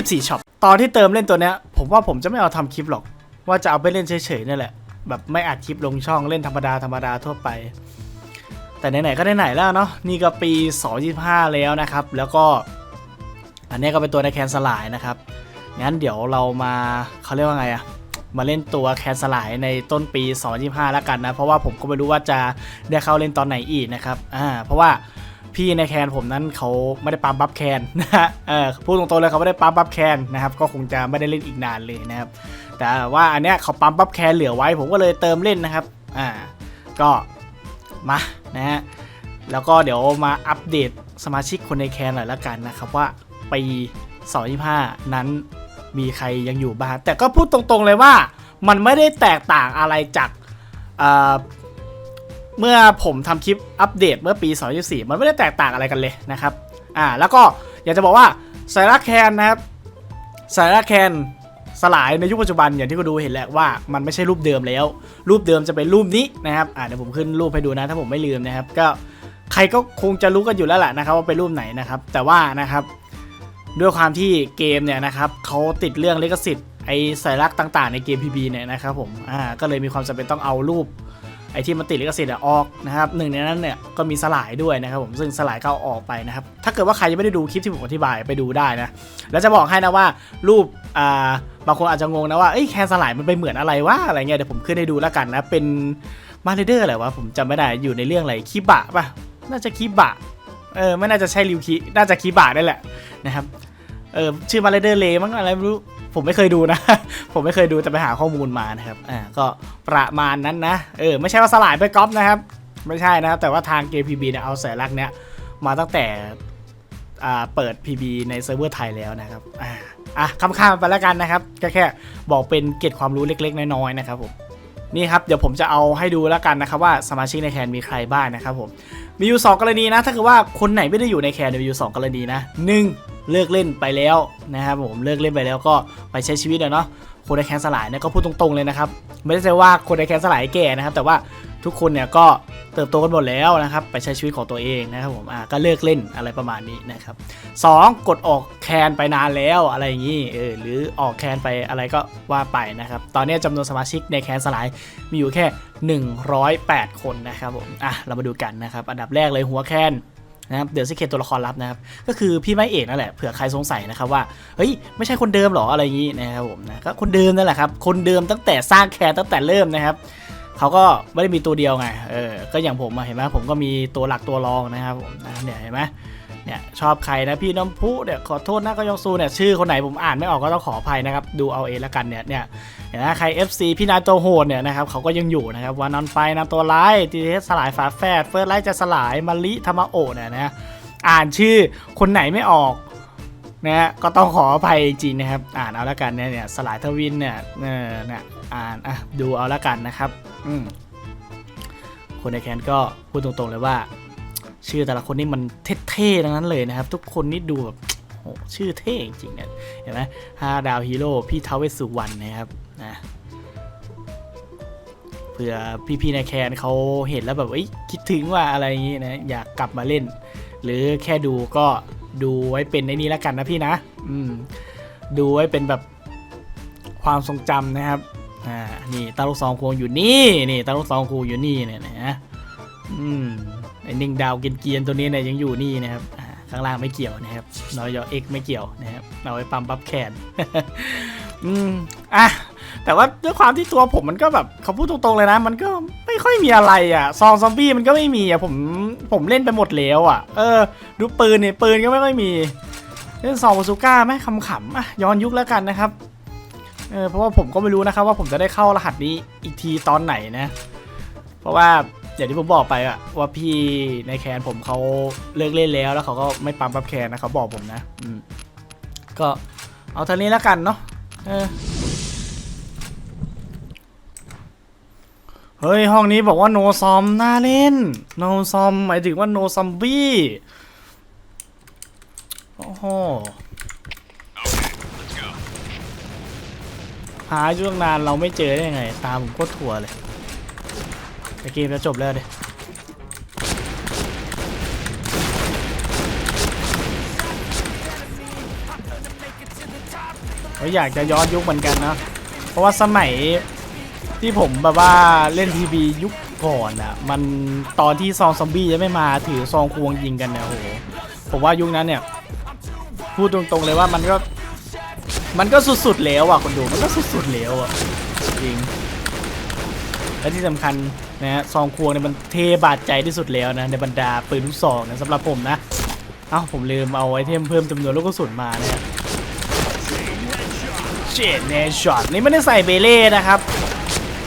14ช็อปตอนที่เติมเล่นตัวเนี้ย ผมว่าผมจะไม่เอาทำคลิปหรอก ว่าจะเอาไปเล่นเฉยๆนี่แหละ แบบไม่อัดคลิปลงช่องเล่นธรรมดาธรรมดาทั่วไป แต่ไหนๆก็ไหนๆแล้วเนาะนี่ก็ปี 2025 แล้วนะครับ แล้วก็ อันนี้ก็เป็นตัวในแคนสลายนะครับงั้นเดี๋ยวเรามาเขาเรียกว่าไงอะมาเล่นตัวแคนสลายในต้นปี 2025 แล้วกันนะ เพราะว่าผมก็ไม่รู้ว่าจะได้เข้าเล่นตอนไหนอีกนะครับอ่าเพราะว่า พี่ในแคนผมนั้นเขาไม่ได้ปั๊มบัฟแคนนะฮะเออพูดตรงๆเลยเขาไม่ได้ปั๊มบัฟแคนนะครับก็คงจะไม่ได้เล่นอีกนานเลยนะครับแต่ว่าอันเนี้ยเขาปั๊มบัฟแคนเหลือไว้ ผมก็เลยเติมเล่นนะครับอ่าก็มานะฮะแล้วก็เดี๋ยวมาอัปเดตสมาชิกคนในแคนหน่อยละกันนะครับว่าปี2025นั้นมีใครยังอยู่บ้างแต่ก็พูดตรงๆเลยว่ามันไม่ได้แตกต่างอะไรจาก เมื่อผมทำคลิปอัปเดตเมื่อปี 2024 มันไม่ได้แตกต่างอะไรกันเลยนะครับ อ่า แล้วก็อยากจะบอกว่าไซรักแคนนะครับไซรักแคนสลายในยุคปัจจุบันอย่างที่คุณดูเห็นแหละว่ามันไม่ใช่รูปเดิมแล้ว รูปเดิมจะเป็นรูปนี้นะครับอ่าเดี๋ยวผมขึ้นรูปให้ดูนะ ถ้าผมไม่ลืมนะครับ ก็ใครก็คงจะรู้กันอยู่แล้วแหละนะครับว่าเป็นรูปไหนนะครับ แต่ว่านะครับ ด้วยความที่เกมเนี่ยนะครับเขาติดเรื่องลิขสิทธิ์ไอสัญลักษณ์ต่าง ๆ ในเกม PB เนี่ยนะครับผมอ่าก็เลยมีความจำเป็นต้องเอารูป ไอที่มันติดลิขสิทธิ์ออกนะครับหนึ่งในนั้นเนี่ยก็มีสลายด้วยนะครับผมซึ่งสลายก็อออกไปนะครับถ้าเกิดว่าใครยังไม่ได้ดูคลิปที่ผมอธิบายไปดูได้นะแล้วจะบอกให้นะว่ารูปอ่าบางคนอาจจะงงนะว่าเอ้ยแคนสลายมันไปเหมือนอะไรวะอะไรเงี้ยเดี๋ยวผมขึ้นให้ดูแล้วกันนะเป็นมาเลเดอร์อะไรวะผมจำไม่ได้อยู่ในเรื่องอะไรคิบะป่ะน่าจะคิบะเออไม่น่าจะใช่ริวคิน่าจะคิบะได้แหละนะครับเออชื่อมาเลเดอร์เลมั้งอะไรไม่รู้ ผมไม่เคยดูนะ ผมไม่เคยดูแต่ไปหาข้อมูลมานะครับ อ่า ก็ประมาณนั้นนะ เออ ไม่ใช่ว่าสลายไปก๊อปนะครับ ไม่ใช่นะครับ แต่ว่าทางเกม PB เนี่ยเอาสัญลักษณ์เนี้ยมาตั้งแต่อ่าเปิด PB ในเซิร์ฟเวอร์ไทยแล้วนะครับ อ่า อะคำข้ามไปแล้วกันนะครับก็แค่บอกเป็นเกร็ดความรู้เล็ก ๆ น้อยๆนะครับผม นี่ครับ เดี๋ยวผมจะเอาให้ดูแล้วกันนะครับว่าสมาชิกในแคนมีใครบ้างนะครับผม มีอยู่ 2 กรณีนะ ถ้าเกิดว่าคนไหนไม่ได้อยู่ในแคนเนี่ยมีอยู่ 2 กรณีนะหนึ่งเลิกเล่นไปแล้วนะครับผมเลิกเล่นไปแล้วก็ไปใช้ชีวิตเนาะคนในแคนสลายเนี่ยก็พูดตรงๆเลยนะครับไม่ได้ใช่ว่าคนในแคนสลายแก่นะครับ แต่ว่าทุกคนเนี่ยก็เติบโตกันหมดแล้วนะครับ ไปใช้ชีวิตของตัวเองนะครับผมอ่าก็เลิกเล่นอะไรประมาณนี้นะครับสองกดออกแคนไปนานแล้วอะไรอย่างนี้เออหรือออกแคนไปอะไรก็ว่าไปนะครับ ตอนนี้จำนวนสมาชิกในแคนสลายมีอยู่แค่ 108 คนนะครับผมอะเรามาดูกันนะครับ อันดับแรกเลยหัวแคน นะครับเดี๋ยวซิเคตัวละครลับนะครับก็คือพี่ไม้เอกนั่นแหละเผื่อใครสงสัยนะครับว่าเฮ้ยไม่ใช่คนเดิมหรออะไรอย่างนี้นะครับผมนะก็คนเดิมนั่นแหละครับคนเดิมตั้งแต่สร้างแคร์ตั้งแต่เริ่มนะครับเขาก็ไม่ได้มีตัวเดียวไงเออก็อย่างผมเห็นไหมผมก็มีตัวหลักตัวรองนะครับผมนะเนี่ยเห็นไหม เนี่ยชอบใครนะพี่น้ำพุเนี่ยขอโทษนะก็ยองซูเนี่ยชื่อคนไหนผมอ่านไม่ออกก็ต้องขออภัยนะครับดูเอาเองแล้วกันเนี่ยเนี่ยนไหมใคร FC พี่นายตัวโหดเนี่ยนะครับเขาก็ยังอยู่นะครับวานอนไฟนาตัวร้ายทีเทสสลายฝาแฝดเฟิร์สไลท์จะสลายมาริธรรมโอเนี่ยนะอ่านชื่อคนไหนไม่ออกนะฮะก็ต้องขออภัยจริงนะครับ อ่านเอาละกันเนี่ยเนี่ยสลายทวินเนี่ยเออเนี่ยอ่านอะดูเอาละกันนะครับอืมคนในแคนก็พูดตรงๆเลยว่า ชื่อแต่ละคนนี่มันเท่ๆทั้งนั้นเลยนะครับ ทุกคนนี่ดูแบบโอ้ชื่อเท่จริงๆเนี่ยเห็นไหมห้าดาวฮีโร่พี่เทวสุวรรณนะครับนะเผื่อพี่ๆในแคนเขาเห็นแล้วแบบเอ้คิดถึงว่าอะไรอย่างงี้นะอยากกลับมาเล่น หรือแค่ดูก็ดูไว้เป็นในนี้แล้วกันนะพี่นะ อืม ดูไว้เป็นแบบความทรงจำนะครับ อ่า นี่ตาลูกซองควงอยู่นี่ นี่ตาลูกซองควงอยู่นี่เนี่ยนะ อืม นิ่งดาวเกียนๆตัวนี้เนี่ยยังอยู่นี่นะครับข้างล่างไม่เกี่ยวนะครับนอยเอ็กไม่เกี่ยวนะครับเอาไว้ปั๊มปั๊บแขนอืมอะแต่ว่าด้วยความที่ตัวผมมันก็แบบเขาพูดตรงๆเลยนะ มันก็ไม่ค่อยมีอะไรอะซองซอมบี้มันก็ไม่มีอะผมผมเล่นไปหมดแล้วอะ เออ ดูปืนเนี่ยปืนก็ไม่ค่อยมีเล่นซองบาซูก้าไหมขำๆอะย้อนยุคแล้วกันนะครับเออเพราะว่าผมก็ไม่รู้นะครับว่าผมจะได้เข้ารหัสนี้อีกทีตอนไหนนะ เพราะว่า อย่างที่ผมบอกไปอะว่าพี่ในแคนผมเขาเลิกเล่นแล้วแล้วเขาก็ไม่ปั๊มปั๊บแคนนะเขาบอกผมนะอืมก็เอาเท่านี้แล้วกันเนาะเออเฮ้ยห้องนี้บอกว่าโนซอมน่าเล่นโนซอมหมายถึงว่าโนซอมบี้โอ้โหหาอยู่ตั้งนานเราไม่เจอได้ยังไง ตาผมก็ถั่วเลย ต่เกมจะจบแล้วเดยก็อยากจะย้อนยุคเหมือนกันนะเพราะว่าสมัยที่ผมแบบว่าเล่นทีวียุคก่อนอะมันตอนที่ซองซอมบี้ยังไม่มาถือซองควงยิงกันเนี่ยโอ้โหผมว่ายุคนั้นเนี่ย พูดตรงๆเลยว่ามันก็ มันก็สุดๆแล้วอะคนดูมันก็สุดๆแล้วอะจริงและที่สำคัญ นะฮะซองควงเนี่ยมันเทบาดใจที่สุดแล้วนะในบรรดาปืนลูกซองนะสำหรับผมนะ เอ้าผมลืมเอาไอเทมเพิ่มจำนวนลูกกระสุนมานะฮะเจนเนช็อตนี่ไม่ได้ใส่เบเล่นะครับ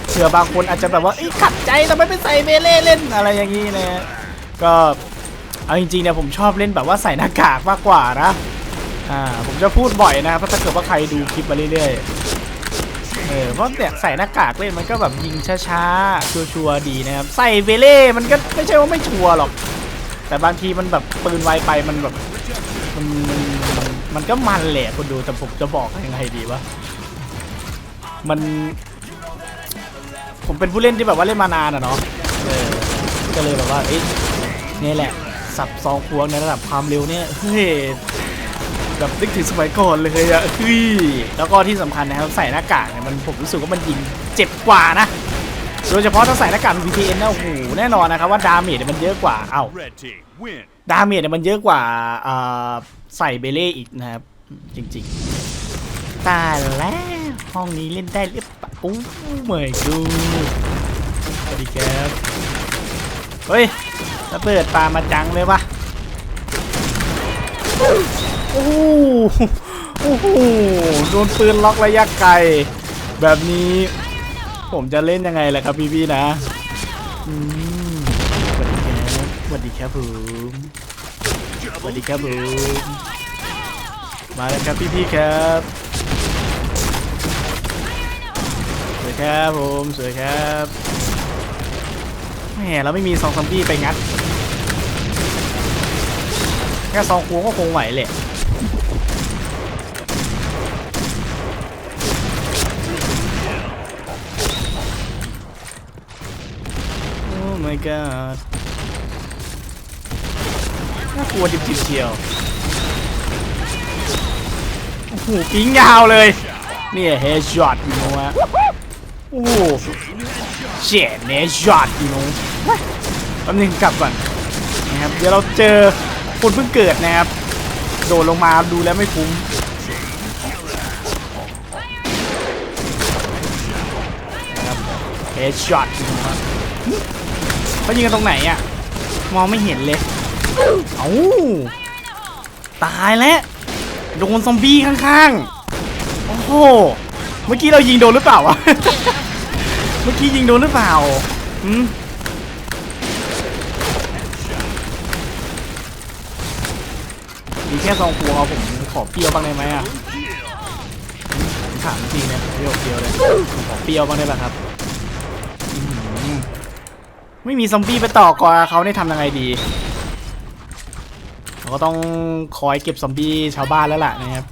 เผื่อบางคนอาจจะแบบว่าขัดใจทำไมไม่ใส่เบเล่เล่นอะไรอย่างนี้นะก็เอาจริงๆเนี่ยผมชอบเล่นแบบว่าใส่หน้ากากมากกว่านะอ่าผมจะพูดบ่อยนะครับเพราะถ้าเกิดว่าใครดูคลิปมาเรื่อยๆ ออเพราะเนี่ยใส่หน้ากากเล่นมันก็แบบยิงช้าๆ ชัวร์ๆดีนะครับ ใส่เวเล่มันก็ไม่ใช่ว่าไม่ชัวร์หรอก แต่บางทีมันแบบปืนไวไปมันแบบมันมันมันก็มันแหละคนดูแต่ผมจะบอกยังไงดีวะมัน ผมเป็นผู้เล่นที่แบบว่าเล่นมานานอะเนาะเออก็เลยแบบว่าเอ้ยนี่แหละ สับซองควงในระดับความเร็วเนี่ยเฮ้ย แบบนึกถึงสมัยก่อนเลยอะเฮ้ยแล้วก็ที่สำคัญนะครับใส่หน้ากากเนี่ยมันผมรู้สึกว่ามันยิงเจ็บกว่านะโดยเฉพาะถ้าใส่หน้ากาก VPN นะโอ้โหแน่นอนนะครับว่าดาเมจเนี่ยมันเยอะกว่าเอ้าดาเมจเนี่ยมันเยอะกว่าใส่เบเล่อีกนะครับจริงๆตายแล้วห้องนี้เล่นได้หรือเปล่าโอ้เมยกูสวัสดีครับเฮ้ยระเบิดปลามาจังเลยวะ โอ้โหโอ้โหโดนปืนล็อกระยะไกล แบบนี้ผมจะเล่นยังไงล่ะครับพี่พี่ๆนะอืมสวัสดีครับสวัสดีครับผมสวัสดีครับผมมาแล้วครับพี่พี่ๆครับสวยครับผมสวยครับแหมเราไม่มีซองซอมบี้ไปงัดแค่ซองควก็คงไหวแหละ my god น่ากลัวดิบๆเชียว โอ้โหปิ้งยาวเลย นี่เฮดช็อตอยู่นะโอ้โหเจ็ดเฮดช็อตอยู่นะแป๊บนึงกลับก่อนนะครับ เดี๋ยวเราเจอคนเพิ่งเกิดนะครับ โดดลงมาดูแล้วไม่คุ้มนะครับเฮดช็อตอยู่นะ เขายิงกันตรงไหนอะ มองไม่เห็นเลย เอ้า ตายแล้ว โดนซอมบี้ข้างๆ โอ้โห เมื่อกี้เรายิงโดนหรือเปล่าวะ เมื่อกี้ยิงโดนหรือเปล่าอืมมีแค่ซองควงเอาผมขอเปรี้ยวบ้างได้ไหมอะผมถามจริงเนี่ยเปรี้ยวเปรี้ยวเลยขอเปรี้ยวบ้างได้ป่ะครับ ไม่มีซอมบี้ไปต่อกอเขาได้ทำยังไงดีเราก็ต้องคอยเก็บซอมบี้ชาวบ้านแล้วล่ะนะครับ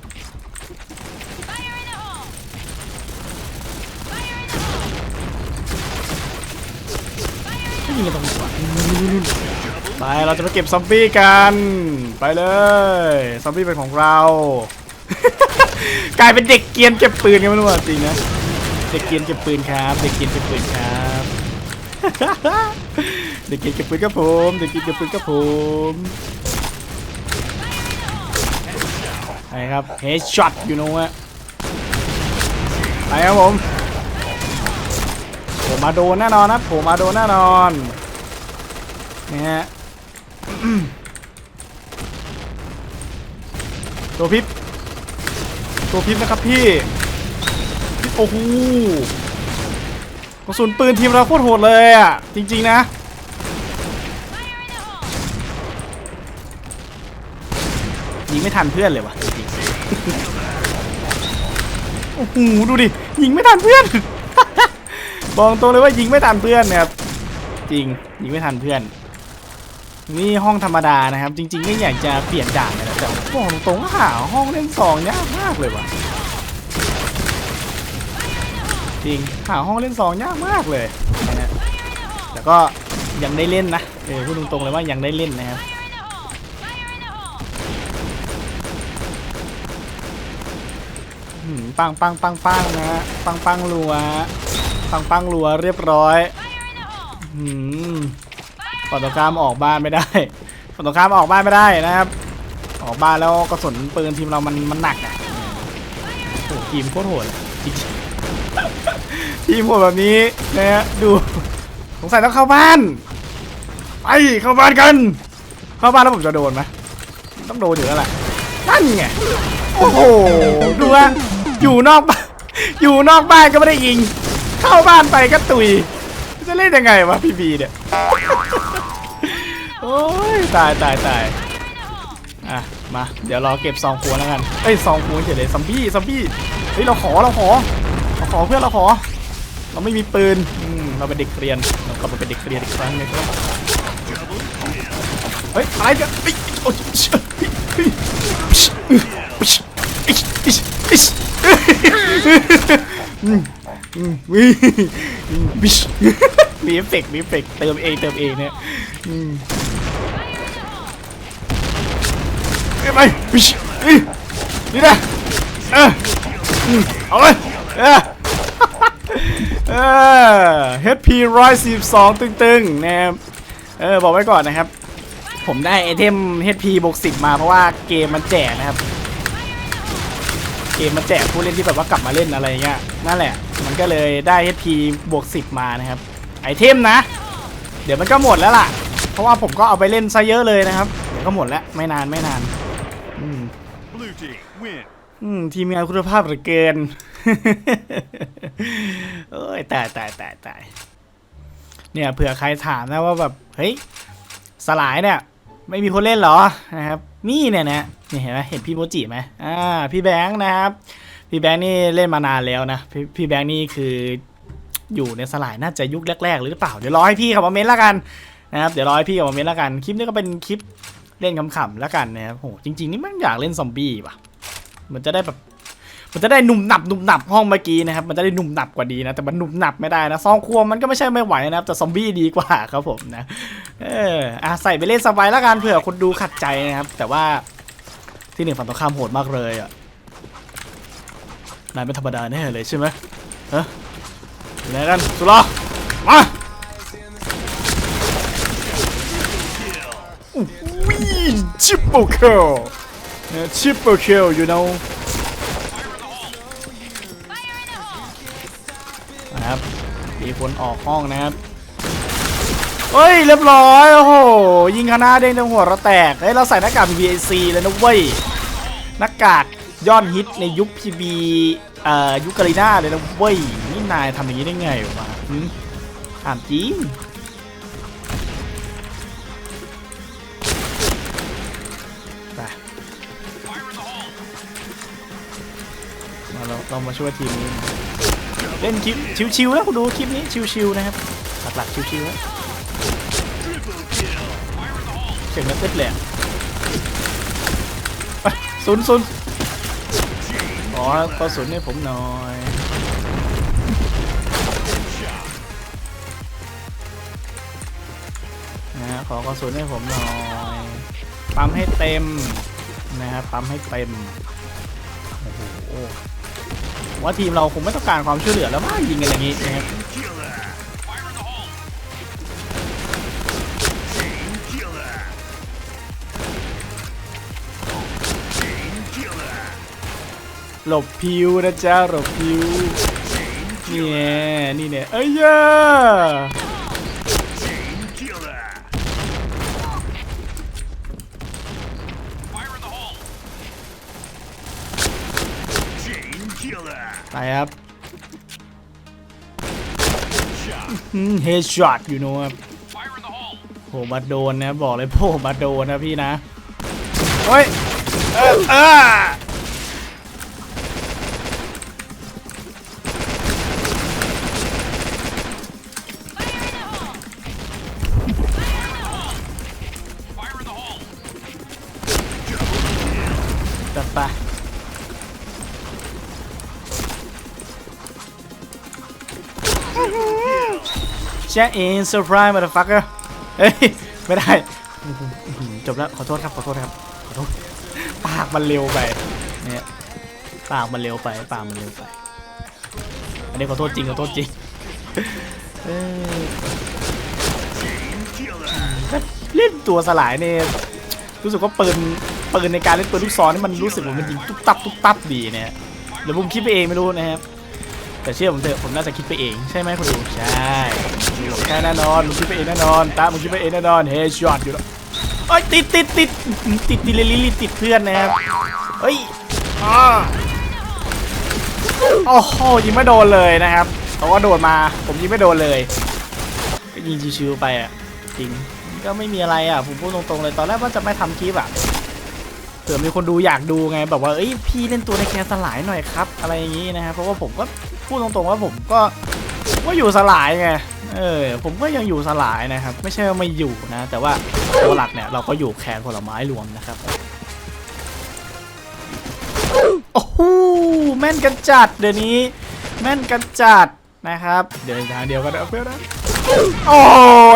ยิงกันตรงไหนวะไปเราจะไปเก็บซอมบี้กัน ไปเลยซอมบี้เป็นของเรา กลายเป็นเด็กเกียนเก็บปืนกันไม่รู้ว่าจริงนะเด็กเกียนเก็บปืนครับ เด็กเกียนเก็บปืนครับ เด็กเกรียนเก็บปืนครับผมเด็กเกรียนเก็บปืนครับผมไปครับเฮดช็อตอยู่นู้นฮะไปครับผมผมมาโดนแน่นอนนะผมมาโดนแน่นอนนี่ฮะตัวพิบตัวพิบนะครับพี่โอ้โหกระสุนปืนทีมเราโคตรโหดเลยอะจริง ๆ นะ ยิงไม่ทันเพื่อนเลยวะโอ้โหดูดิยิงไม่ทันเพื่อน บอกตรงเลยว่ายิงไม่ทันเพื่อนนะครับจริงยิงไม่ทันเพื่อน นี่ห้องธรรมดานะครับ จริงๆก็อยากจะเปลี่ยนด่านเลยนะแต่บอกตรงๆหาห้องเล่นสองยากมากเลยว่ะจริงหาห้องเล่นสองยากมากเลยนะแต่ก็ยังได้เล่นนะเออพูดตรงๆเลยว่ายังได้เล่นนะครับ ปังปังปังปังนะฮะปังปังรัวปังปังรัวเรียบร้อยหืมฝั่งตรงข้ามออกบ้านไม่ได้ฝั่งตรงข้ามออกบ้านไม่ได้นะครับ ออกบ้านแล้วกระสุนปืนทีมเรามันมันหนักอะโอ้โหทีมโคตรโหดเลยจริงๆทีมโหดแบบนี้นะฮะดูสงสัยต้องเข้าบ้านไปเข้าบ้านกัน เข้าบ้านแล้วผมจะโดนไหมต้องโดนอยู่แล้วแหละนั่นไงโอ้โหดูว่า อยู่นอกบ้านอยู่นอกบ้านก็ไม่ได้ยิง เข้าบ้านไปก็ตุย จะเล่นยังไงวะพี่บีเนี่ย โอ้ยตายตายตายอะมา เดี๋ยวรอเก็บซองคูแล้วกันเอ้ยซองคูเฉยเลยซัมบี้ซัมบี้เฮ้ยเราขอเราขอเราขอเพื่อนเราขอ เราไม่มีปืนอืมเราเป็นเด็กเรียนเรากลับมาเป็นเด็กเรียนอีกครั้งหนึงครับเฮ้ยอะไรกันเฮ้ยโอ้ย วิบิชมีเอฟเฟกมีเอฟเฟกเติมเองเติมเองเนี่ยเอ้ยไปบิชนี่นี่นะเออเอาเลยเออเออ HP 142ตึงๆนะครับเออบอกไว้ก่อนนะครับ ผมได้ไอเทม HP บวก10มาเพราะว่าเกมมันแจกนะครับ มมันแจกผู้เล่นที่แบบว่ากลับมาเล่นอะไรเงี้ยนั่นแหละ มันก็เลยได้ HP บวก 10 มานะครับ ไอเทมนะ เดี๋ยวมันก็หมดแล้วล่ะ เพราะว่าผมก็เอาไปเล่นซะเยอะเลยนะครับ เดี๋ยวก็หมดแล้วไม่นานไม่นานอืมอืมทีมงานคุณภาพเหลือเกินเอ้ยตายตายตายตายเนี่ยเผื่อใครถามนะว่าแบบเฮ้ยสลายเนี่ย ไม่มีคนเล่นเหรอนะครับนี่เนี่ยนะนี่เห็นไหมเห็นพี่โมจิไหมอ่าพี่แบงค์นะครับพี่แบงค์นี่เล่นมานานแล้วนะพี่พี่แบงค์นี่คืออยู่ในสลายน่าจะยุคแรกๆหรือเปล่าเดี๋ยวรอให้พี่เขามาเม้นแล้วกันนะครับเดี๋ยวรอให้พี่เขามาเม้นแล้วกันคลิปนี้ก็เป็นคลิปเล่นขำๆแล้วกันนะครับโหจริงๆนี่มันอยากเล่นซอมบี้ป่ะมันจะได้แบบ มันจะได้หนุ่มหนับหนุ่มหนับห้องเมื่อกี้นะครับ มันจะได้หนุ่มหนับกว่าดีนะ แต่มันหนุ่มหนับไม่ได้นะซองครัวมันก็ไม่ใช่ไม่ไหวนะครับ แต่ซอมบี้ดีกว่าครับผมนะ เอออะใส่ไปเล่นสบายแล้วกันเผื่อคนดูขัดใจนะครับ แต่ว่าที่หนึ่งฝั่งตรงข้ามโหดมากเลยอะ นายไม่ธรรมดาแน่เลยใช่ไหมเฮ้ยอยู่ไหนกันสุรอมาวิ่งชิปเปิลคิลชิปเปิลคิล you know มีคนออกห้องนะครับเฮ้ยเรียบร้อยโอ้โหยิงคณะเด้งทั้งหัวเราแตกเฮ้ยเราใส่หน้ากาก VAC เลยนะเว้ยหน้ากากยอดฮิตในยุค PB เอ่อยุคกาลิน่าเลยนะเว้ยนี่นายทำอย่างนี้ได้ไงวะถามจริงไปมาเราเรามาช่วยทีมนี้ เล่นคลิปชิวๆแล้วคุณดูคลิปนี้ชิวๆนะครับหลักๆชิวๆแล้วเสียงมันเต็ดเลยอะไปศูนย์ศูนย์อ๋อก็ศูนย์ให้ผมหน่อยนะฮะขอกระสุนให้ผมหน่อยปั๊มให้เต็มนะครับปั๊มให้เต็มโอ้โห ว่าทีมเราคงไม่ต้องการความช่วยเหลือแล้วมั้งยิงกันอย่างนี้นะครับหลบพิวนะจ๊ะหลบพิวเนี่ยนี่เนี่ยเอ้ย ไปครับเฮดช็อตอยู่โน้ครับโหมาโดนนะบอกเลยโผมาโดนนะพี่นะ เฮ้ย เออ แช่เองเซอร์ไพรส์มาเดฟักเกอร์เฮ้ย ไม่ได้ จบแล้ว ขอโทษครับ ขอโทษครับ ขอโทษ ปากมันเร็วไป เนี่ย ปากมันเร็วไป ปากมันเร็วไป อันนี้ขอโทษจริง ขอโทษจริงเล่นตัวสลายเนี่ยรู้สึกว่าปืนปืนในการเล่นปืนลูกซองนี่มันรู้สึกว่ามันยิงตุ๊บตับตุ๊บตับดีเนี่ยหรือผมคิดไปเองไม่รู้นะครับ แต่เชื่อผมเถอะผมน่าจะคิดไปเองใช่ไหมคุณดูใช่ใช่แน่นอนมึงคิดไปเองแน่นอนตามึงคิดไปเองแน่นอนเฮช็อตอยู่แล้วเอ้ยติดติดติดติดติดลิลิติดเพื่อนนะครับเฮ้ยอ่าโอ้โหยิงไม่โดนเลยนะครับเขาก็โดดมาผมยิงไม่โดนเลยก็ยิงชิวๆไปอะจริงก็ไม่มีอะไรอะผมพูดตรงๆเลยตอนแรกว่าจะไม่ทำคลิปอะเผื่อมีคนดูอยากดูไงแบบว่าเอ้ยพี่เล่นตัวในแคนสลายหน่อยครับ อะไรอย่างนี้นะครับเพราะว่าผมก็ พูดตรงๆว่าผมก็ว่าอยู่สลายไง เออ ผมก็ยังอยู่สลายนะครับ ไม่ใช่ว่าไม่อยู่นะ แต่ว่าตัวหลักเนี่ยเราก็อยู่แคนผลไม้รวมนะครับ โอ้โห แม่นกันจัดเดี๋ยวนี้ แม่นกันจัดนะครับ เดินทางเดียวกันนะเพื่อนนะ โอ้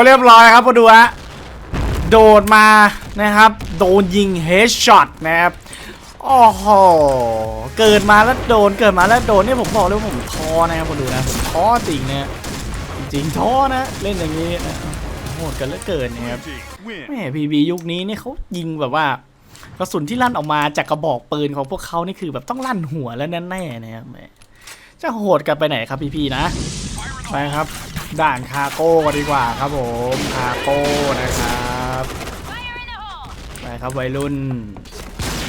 เรียบร้อยครับพอดูฮะ โดดมานะครับ โดนยิงเฮดช็อตนะครับ โอ้โห เกิดมาแล้วโดน เกิดมาแล้วโดนนี่ผมบอกเลยว่าผมท้อนะครับพอดูนะ ผมท้อจริงนะจริงๆท้อนะ เล่นอย่างนี้นะโหดกันเหลือเกินนะครับ Team win. แม่พีบียุคนี้นี่เขายิงแบบว่ากระสุนที่ลั่นออกมาจากกระบอกปืนของพวกเขานี่คือแบบต้องลั่นหัวแล้วแน่ๆนะครับแหม่จะโหดกันไปไหนครับพี่ๆนะไปครับ ด่านคาโก้กันดีกว่าครับผมคาโก้นะครับไปครับวัยรุ่น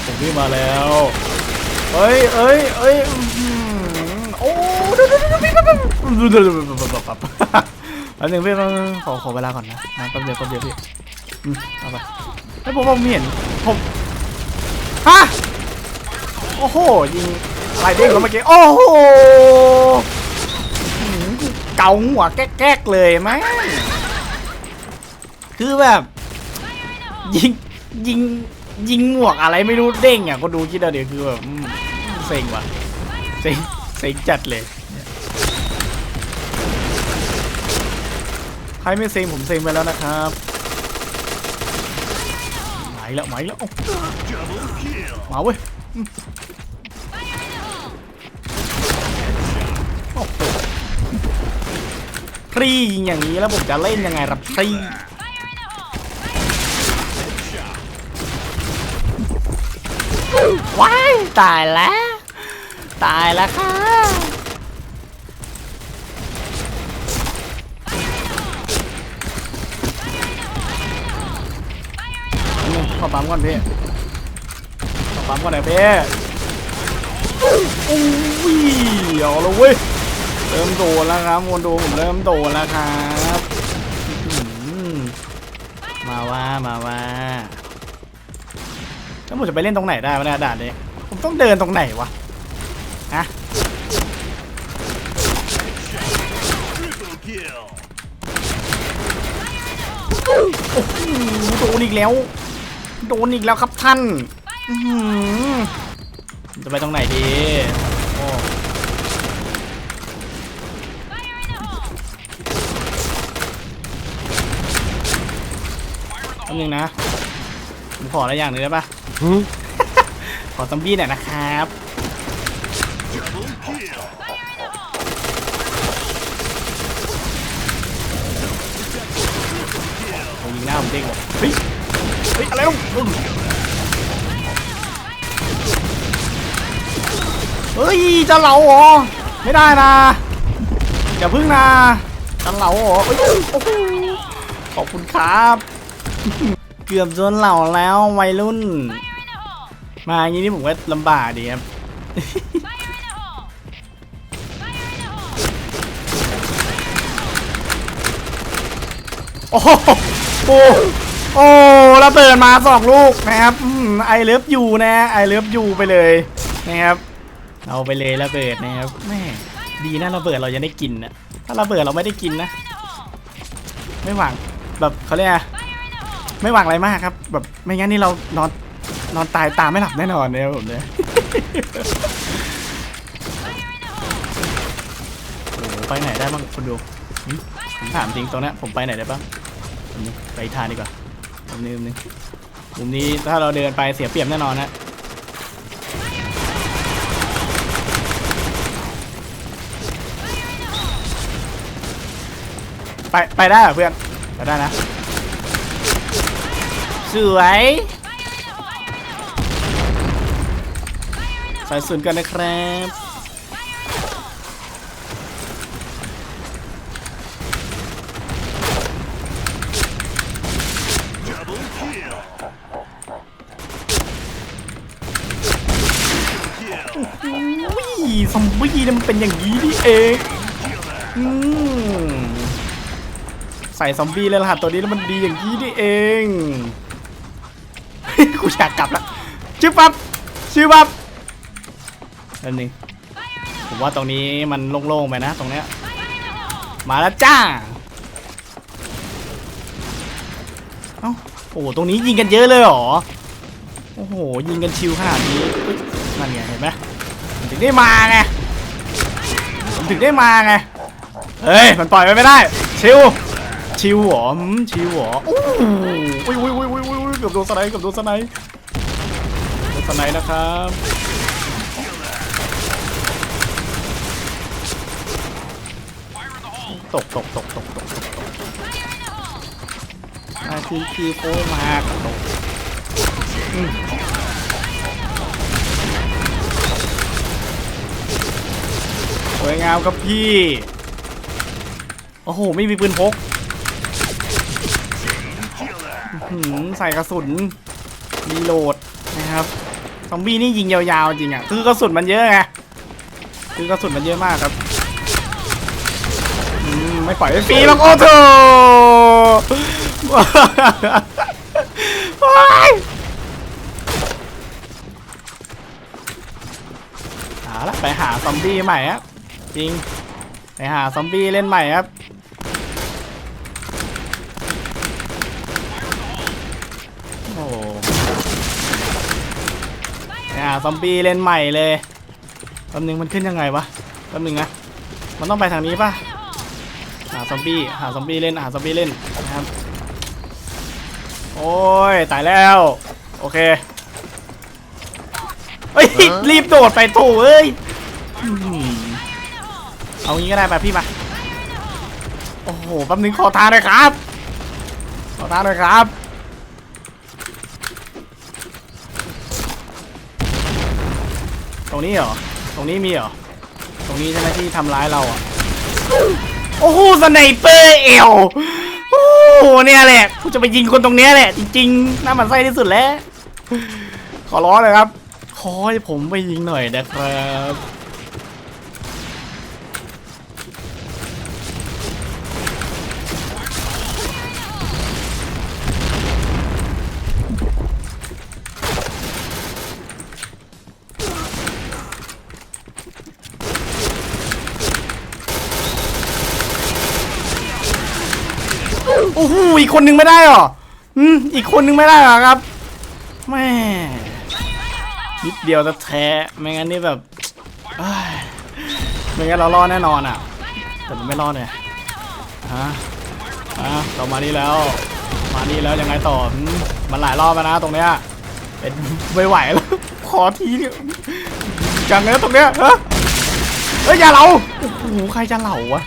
ผมวิ่งมาแล้วเอ้ยเอ้ยเอ้ยอื้อหือโอ้ดูดูดูดูพี่แป๊บแป๊บแป๊บนึงพี่แป๊บนึงขอขอเวลาก่อนนะนะแป๊บเดียวแป๊บเดียวพี่อืมเอาไปแล้วผมผมเห็นผมฮะโอ้โหยิงอะไรเด้งเขาเมื่อกี้โอ้โหหืมเกาหัวแก๊กๆเลยไหมงคือแบบยิงยิง ยิงหมวกอะไรไม่รู้เด้งอะก็ดูคิดเอาเดี๋ยวคือแบบเซ็งว่ะเซ็งเซ็งจัดเลย ใครไม่เซ็งผมเซ็งไปแล้วนะครับไหมแล้วไหมแล้วมาเว้ยพรีอย่างนี้แล้วผมจะเล่นยังไงรับพรี ว้ายตายแล้ว ตายแล้วค่ะนี่ขอปั๊มก่อนพี่ขอปั๊มก่อนหน่อยพี่อุ้ยเอาละเว้ย เริ่มโดนแล้วครับคนดูผมเริ่มโดนแล้วครับ มาว่ามาว่า แล้วผมจะไปเล่นตรงไหนได้วะเนี่ยด่านนี้ผมต้องเดินตรงไหนวะฮะโอ้โหโดนอีกแล้ว โดนอีกแล้วครับท่านจะไปตรงไหนดีโอ้แป๊บนึงนะผมขออะไรอย่างหนึ่งได้ปะ ขอซอมบี้หน่อยนะครับ ผมยิงหน้าผมเด้งเลยเฮ้ย เฮ้ย อะไรลงอืมเฮ้ยจะเหลาเหรอ ไม่ได้นะ อย่าพึ่งนะจะเหลาเหรอเอ้ยขอบคุณครับ เกือบจนเหล่าแล้ววัยรุ่น มาอย่างนี้นี่ผมก็ลำบากดีครับโอ้โหโอ้โอ้ระเบิดมาสองลูกนะครับไอเลิฟยูนะไอเลิฟยูไปเลยนะครับเอาไปเลยระเบิดนะครับแม่ดีนะระเบิดเรายังได้กินนะถ้าระเบิดเราไม่ได้กินนะ ไม่หวังแบบเขาเรียกอะไม่หวังอะไรมากครับ แบบไม่งั้นนี่เรานอน นอนตายตาไม่หลับแน่นอนเนี่ยผมเนี่ยโอ้โหไปไหนได้บ้างคุณดูผมถามจริงตรงนี้ผมไปไหนได้บ้างไปทางดีกว่ามุมนี้มุมนี้มุมนี้ถ้าเราเดินไปเสียเปรียบแน่นอนนะไปไปได้เหรอเพื่อนไปได้นะ สวย ใส่ส่วนกันนะครับ Double kill. Kill. อุ้ยซอมบี้เนี่ยมันเป็นอย่างนี้นี่เองอืมใส่ซอมบี้เลยรหัสตัวนี้แล้วมันดีอย่างนี้นี่เอง กูอยากกลับละชื่อปั๊บชื่อปั๊บ อันนึงผมว่าตรงนี้มันโล่งๆไปนะตรงเนี้ยมาแล้วจ้าเอ้าโอ้โหตรงนี้ยิงกันเยอะเลยเหรอโอ้โหยิงกันชิวขนาดนี้นั่นไงเห็นไหมผมถึงได้มาไงผมถึงได้มาไงเฮ้ยมันปล่อยไปไม่ได้ชิวชิวหรอชิวหรออู้อุ้ยอุ้ยอุ้ยอุ้ยอุ้ยเกือบโดนสไนด์เกือบโดนสไนด์โดนสไนด์นะครับ กตกตกตกตกตกอาคือคือโค้งมาตกสวยงามครับพี่ โอ้โห ไม่มีปืนพกหืมใส่กระสุนรีโหลดนะครับ ซอมบี้นี่ยิงยาวๆจริงอะ คือกระสุนมันเยอะไง คือกระสุนมันเยอะมากครับ ไม่ปล่อยให้ฟรีหรอกโอ้โถโอ๊ยหาละไปหาซอมบี้ใหม่ครับจริงไปหาซอมบี้เล่นใหม่ครับโอ้โหไปหาซอมบี้เล่นใหม่เลยแป๊บนึงมันขึ้นยังไงวะแป๊บนึงนะมันต้องไปทางนี้ป่ะหา ซอมบี้หาซอมบี้เล่นหาซอมบี้เล่นนะครับโอ้ยตายแล้วโอเคเฮ้ยรีบโดดไปโถเอ้ยอื้อหือเอางี้ก็ได้ไปพี่มาโอ้โหแป๊บนึงขอทานเลยครับ ขอทานเลยครับตรงนี้เหรอ ตรงนี้มีเหรอ ตรงนี้ใช่ไหมที่ทำร้ายเราอะ โอ้โหสไนเปอร์เอลโอ้โหเนี่ยแหละกูจะไปยิงคนตรงเนี้ยแหละจริงๆน่ามันไส้ที่สุดแล้ว ขอร้องเลยครับ ขอให้ผมไปยิงหน่อยนะครับ อีกคนนึงไม่ได้หรออืมอีกคนนึงไม่ได้หรอครับแม่นิดเดียวจะแท้ไม่งั้นนี่แบบเอ้ไม่งั้นเรารอดแน่นอนอะ แต่มันไม่รอดเลยฮะฮะเรามานี่แล้ว มานี่แล้วยังไงต่อมันหลายรอบแล้วนะตรงเนี้ยเป็นไม่ไหวแล้วขอทีเนี่ยจังเลยตรงเนี้ยฮะเฮ้ยอย่าเหลาโอ้โหใครจะเหลาวะ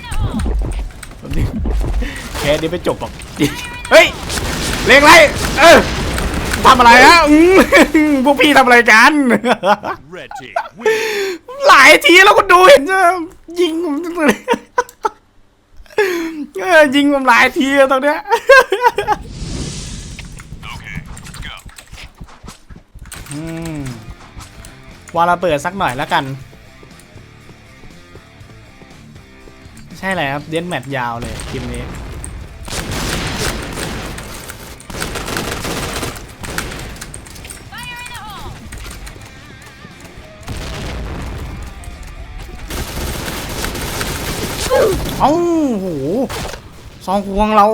แค่นี้ไม่จบหรอกเฮ้ยเรียกไรเออทำอะไรฮะอืมพวกพี่ทำอะไรกัน หลายทีแล้วก็ดูเห็นจะยิงผมเออยิงผมหลายทีแล้วตรงเนี้ยวาระเบิดสักหน่อยแล้วกัน ใช่เลยครับเดนแมตช์ยาวเลยทีมนี้ เอ้าโหสองควงเรา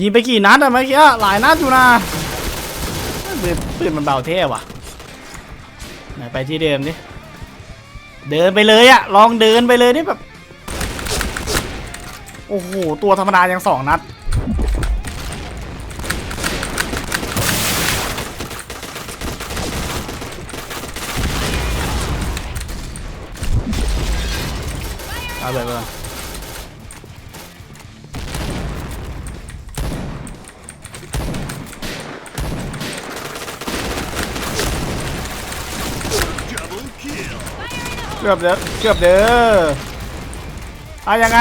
ยิงไปกี่นัดอะเมื่อกี้หลายนัดอยู่นะปืนปืนมันเบาเท่ว่ะไหนไปที่เดิมดิเดินไปเลยอะลองเดินไปเลยนี่แบบ โอ้โห ตัวธรรมดายังสองนัด กือบเด้อเกือบเด้ออะยังไง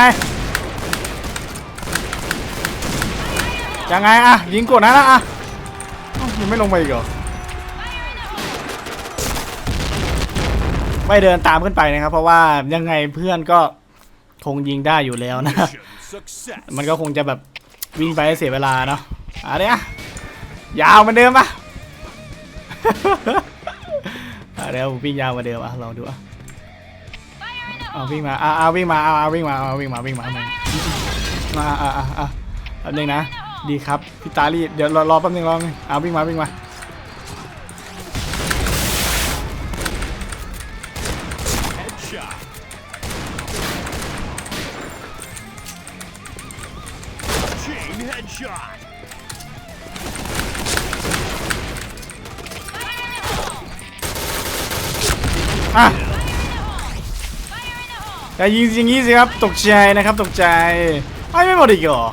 ยังไงอะยิงกดนะนะอะยังไม่ลงไปอีกเหรอไม่เดินตามขึ้นไปนะครับ เพราะว่ายังไงเพื่อนก็คงยิงได้อยู่แล้วนะ มันก็คงจะแบบวิ่งไปเสียเวลาเนาะอะไรอะยาวเหมือนเดิมปะอะเดี๋ยววิ่งยาวเหมือนเดิมอะลองดูอะ เอาวิ่งมาอะเอาวิ่งมาเอาเอาวิ่งมาเอาวิ่งมาวิ่งมาหนึ่งมาอะอะอะแป๊บนึงนะ ดีครับพี่ตาลีเดี๋ยวรอรอแป๊บนึงรอนึงเอาวิ่งมาวิ่งมาอะ อย่ายิงอย่างนี้สิครับ ตกใจนะครับตกใจไม่ไม่หมดอีกเหรอ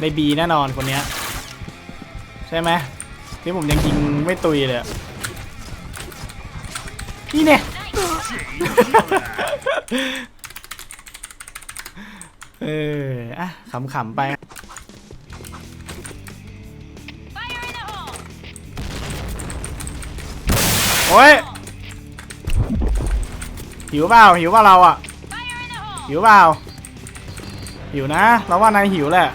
ในบีแน่นอนคนเนี้ยใช่ไหมที่ผมยังยิงไม่ตุยเลยอะนี่เนี่ยเอออะขำๆไปโอ้ย หิวเปล่าหิวเปล่าเราอะหิวเปล่าหิวนะ เราว่านายหิวแหละ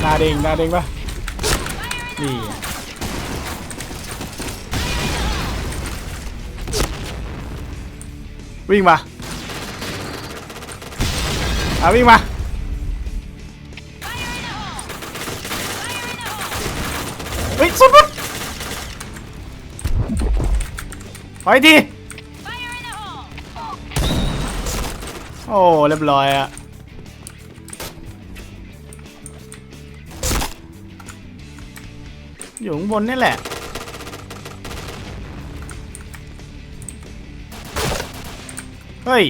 หนาเด้งหนาเด้งปะนี่วิ่งมาอะวิ่งมาเฮ้ยสุด ปุ๊บขออีกทีโอ้เรียบร้อยอะอยู่ข้างบนนี่แหละ เฮ้ย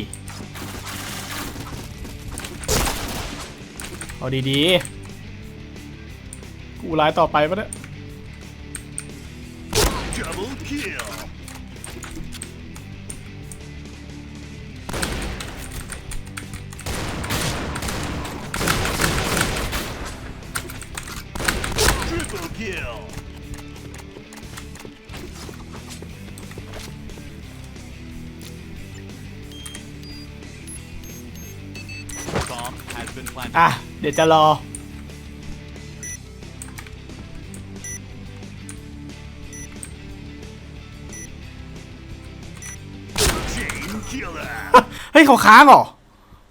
เอาดีๆ กูร้ายต่อไปปะเนี่ย อะ เดี๋ยวจะรอ เฮ้ยเขาค้างเหรอ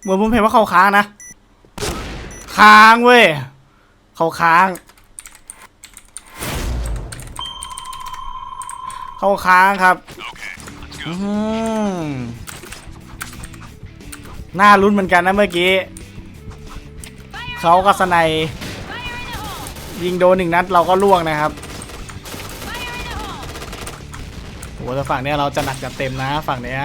เหมือนผมเห็นว่าเขาค้างนะ ค้างเว้ย เขาค้าง เขาค้างครับอื้อหือน่าลุ้นเหมือนกันนะเมื่อกี้ เขาก็สไนยิงโดนหนึ่งนัดเราก็ล่วงนะครับโอ้แต่ฝั่งเนี้ยเราจะหนักจะเต็มนะ ฝั่งเนี้ย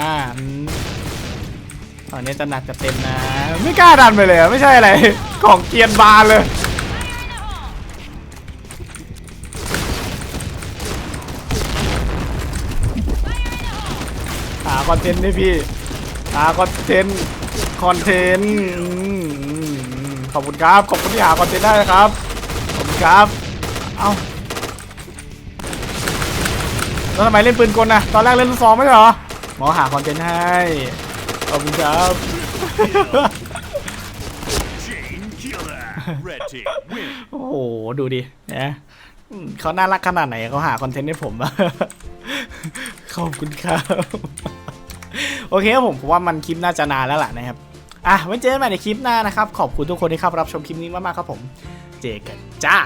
ฝั่งนี้จะหนักจะเต็มนะ ไม่กล้าดันไปเลยไม่ใช่อะไร ของเกียนบาเลยหาคอนเทนต์ดิพี่หาคอนเทนต์ คอนเทนต์ อืมอืมอืมขอบคุณครับ ขอบคุณที่หาคอนเทนต์ได้นะครับ ขอบคุณครับ เอ้าแล้วทำไมเล่นปืนกลนะตอนแรกเล่นลูกซองไม่ใช่เหรอ หมอหาคอนเทนต์ให้ ขอบคุณครับ โอ้โห ดูดินะเขาน่ารักขนาดไหนเขาหาคอนเทนต์ให้ผมอะขอบคุณครับ โอเคครับผมผมว่ามันคลิปน่าจะนานแล้วล่ะนะครับ อะไว้เจอกันใหม่ในคลิปหน้านะครับ ขอบคุณทุกคนที่เข้ารับชมคลิปนี้มากๆครับผม เจอกันจ้า